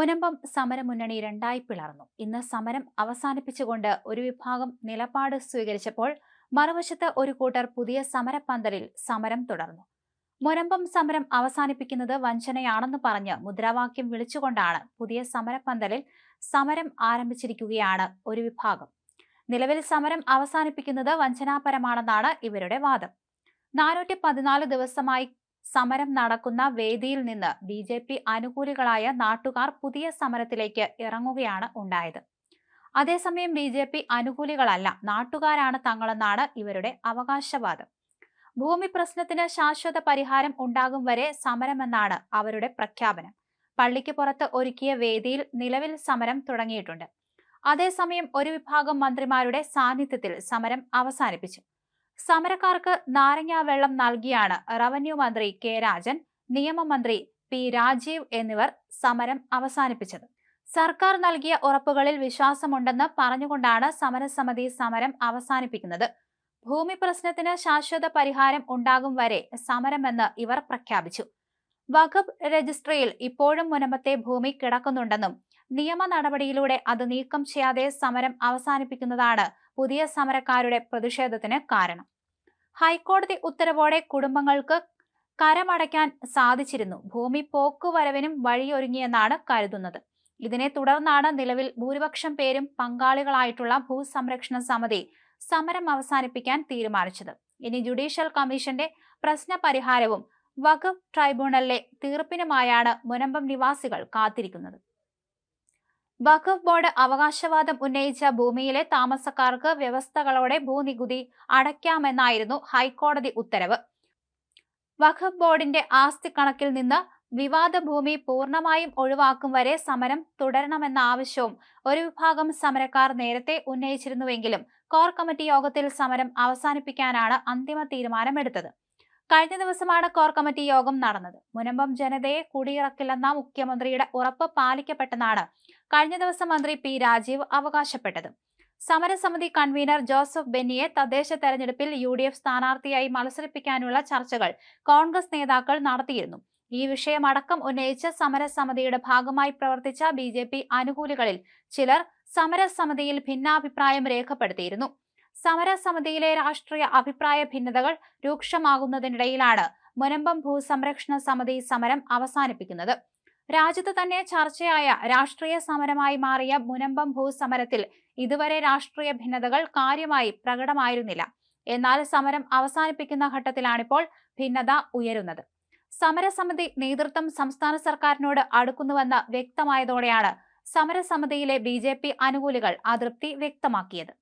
മുനമ്പം സമരമുന്നണി രണ്ടായി പിളർന്നു. ഇന്ന് സമരം അവസാനിപ്പിച്ചുകൊണ്ട് ഒരു വിഭാഗം നിലപാട് സ്വീകരിച്ചപ്പോൾ മറുവശത്ത് ഒരു കൂട്ടർ പുതിയ സമരപ്പന്തലിൽ സമരം തുടർന്നു. മുനമ്പം സമരം അവസാനിപ്പിക്കുന്നത് വഞ്ചനയാണെന്ന് പറഞ്ഞ് മുദ്രാവാക്യം വിളിച്ചുകൊണ്ടാണ് പുതിയ സമരപ്പന്തലിൽ സമരം ആരംഭിച്ചിരിക്കുകയാണ് ഒരു വിഭാഗം. നിലവിൽ സമരം അവസാനിപ്പിക്കുന്നത് വഞ്ചനാപരമാണെന്നാണ് ഇവരുടെ വാദം. നാനൂറ്റി പതിനാല് ദിവസമായി സമരം നടക്കുന്ന വേദിയിൽ നിന്ന് ബി ജെ പി അനുകൂലികളായ നാട്ടുകാർ പുതിയ സമരത്തിലേക്ക് ഇറങ്ങുകയാണ് ഉണ്ടായത്. അതേസമയം ബി ജെ പി അനുകൂലികളല്ല നാട്ടുകാരാണ് തങ്ങളെന്നാണ് ഇവരുടെ അവകാശവാദം. ഭൂമി പ്രശ്നത്തിന് ശാശ്വത പരിഹാരം ഉണ്ടാകും വരെ സമരമെന്നാണ് അവരുടെ പ്രഖ്യാപനം. പള്ളിക്ക് പുറത്ത് ഒരുക്കിയ വേദിയിൽ നിലവിൽ സമരം തുടങ്ങിയിട്ടുണ്ട്. അതേസമയം ഒരു വിഭാഗം മന്ത്രിമാരുടെ സാന്നിധ്യത്തിൽ സമരം അവസാനിപ്പിച്ചു. സമരക്കാർക്ക് നാരങ്ങ വെള്ളം നൽകിയാണ് റവന്യൂ മന്ത്രി കെ രാജൻ നിയമമന്ത്രി പി രാജീവ് എന്നിവർ സമരം അവസാനിപ്പിച്ചത്. സർക്കാർ നൽകിയ ഉറപ്പുകളിൽ വിശ്വാസമുണ്ടെന്ന് പറഞ്ഞുകൊണ്ടാണ് സമരസമിതി സമരം അവസാനിപ്പിക്കുന്നത്. ഭൂമി പ്രശ്നത്തിന് ശാശ്വത പരിഹാരം ഉണ്ടാകും വരെ സമരമെന്ന് ഇവർ പ്രഖ്യാപിച്ചു. വകുപ്പ് രജിസ്ട്രിയിൽ ഇപ്പോഴും മുനമ്പത്തെ ഭൂമി കിടക്കുന്നുണ്ടെന്നും നിയമ നടപടിയിലൂടെ അത് നീക്കം ചെയ്യാതെ സമരം അവസാനിപ്പിക്കുന്നതാണ് പുതിയ സമരക്കാരുടെ പ്രതിഷേധത്തിന് കാരണം. ഹൈക്കോടതി ഉത്തരവോടെ കുടുംബങ്ങൾക്ക് കരമടയ്ക്കാൻ സാധിച്ചിരുന്നു. ഭൂമി പോക്കുവരവിനും വഴിയൊരുങ്ങിയെന്നാണ് കരുതുന്നത്. ഇതിനെ തുടർന്നാണ് നിലവിൽ ഭൂരിപക്ഷം പേരും പങ്കാളികളായിട്ടുള്ള ഭൂസംരക്ഷണ സമിതി സമരം അവസാനിപ്പിക്കാൻ തീരുമാനിച്ചത്. ഇനി ജുഡീഷ്യൽ കമ്മീഷന്റെ പ്രശ്ന പരിഹാരവും വഖഫ് ട്രൈബ്യൂണലിലെ തീർപ്പിനുമായാണ് മുനമ്പം നിവാസികൾ കാത്തിരിക്കുന്നത്. വഖഫ് ബോർഡ് അവകാശവാദം ഉന്നയിച്ച ഭൂമിയിലെ താമസക്കാർക്ക് വ്യവസ്ഥകളോടെ ഭൂനികുതി അടയ്ക്കാമെന്നായിരുന്നു ഹൈക്കോടതി ഉത്തരവ്. വഖഫ് ബോർഡിന്റെ ആസ്തി കണക്കിൽ നിന്ന് വിവാദ ഭൂമി പൂർണമായും ഒഴിവാക്കും വരെ സമരം തുടരണമെന്ന ആവശ്യവും ഒരു വിഭാഗം സമരക്കാർ നേരത്തെ ഉന്നയിച്ചിരുന്നുവെങ്കിലും കോർ കമ്മിറ്റി യോഗത്തിൽ സമരം അവസാനിപ്പിക്കാനാണ് അന്തിമ തീരുമാനമെടുത്തത്. കഴിഞ്ഞ ദിവസമാണ് കോർ കമ്മിറ്റി യോഗം നടന്നത്. മുനമ്പം ജനതയെ കുടിയിറക്കില്ലെന്ന മുഖ്യമന്ത്രിയുടെ ഉറപ്പ് പാലിക്കപ്പെട്ടെന്നാണ് കഴിഞ്ഞ ദിവസം മന്ത്രി പി രാജീവ് അവകാശപ്പെട്ടത്. സമരസമിതി കൺവീനർ ജോസഫ് ബെന്നിയെ തദ്ദേശ തെരഞ്ഞെടുപ്പിൽ യു ഡി എഫ് സ്ഥാനാർത്ഥിയായി മത്സരിപ്പിക്കാനുള്ള ചർച്ചകൾ കോൺഗ്രസ് നേതാക്കൾ നടത്തിയിരുന്നു. ഈ വിഷയമടക്കം ഉന്നയിച്ച് സമരസമിതിയുടെ ഭാഗമായി പ്രവർത്തിച്ച ബി അനുകൂലികളിൽ ചിലർ സമരസമിതിയിൽ ഭിന്നാഭിപ്രായം രേഖപ്പെടുത്തിയിരുന്നു. സമരസമിതിയിലെ രാഷ്ട്രീയ അഭിപ്രായ ഭിന്നതകൾ രൂക്ഷമാകുന്നതിനിടയിലാണ് മുനമ്പം ഭൂസംരക്ഷണ സമിതി സമരം അവസാനിപ്പിക്കുന്നത്. രാജ്യത്ത് തന്നെ ചർച്ചയായ രാഷ്ട്രീയ സമരമായി മാറിയ മുനമ്പം ഭൂസമരത്തിൽ ഇതുവരെ രാഷ്ട്രീയ ഭിന്നതകൾ കാര്യമായി പ്രകടമായിരുന്നില്ല. എന്നാൽ സമരം അവസാനിപ്പിക്കുന്ന ഘട്ടത്തിലാണിപ്പോൾ ഭിന്നത ഉയരുന്നത്. സമരസമിതി നേതൃത്വം സംസ്ഥാന സർക്കാരിനോട് അടുക്കുന്നുവെന്ന് വ്യക്തമായതോടെയാണ് സമരസമിതിയിലെ ബി ജെ പി അനുകൂലികൾ അതൃപ്തി വ്യക്തമാക്കിയത്.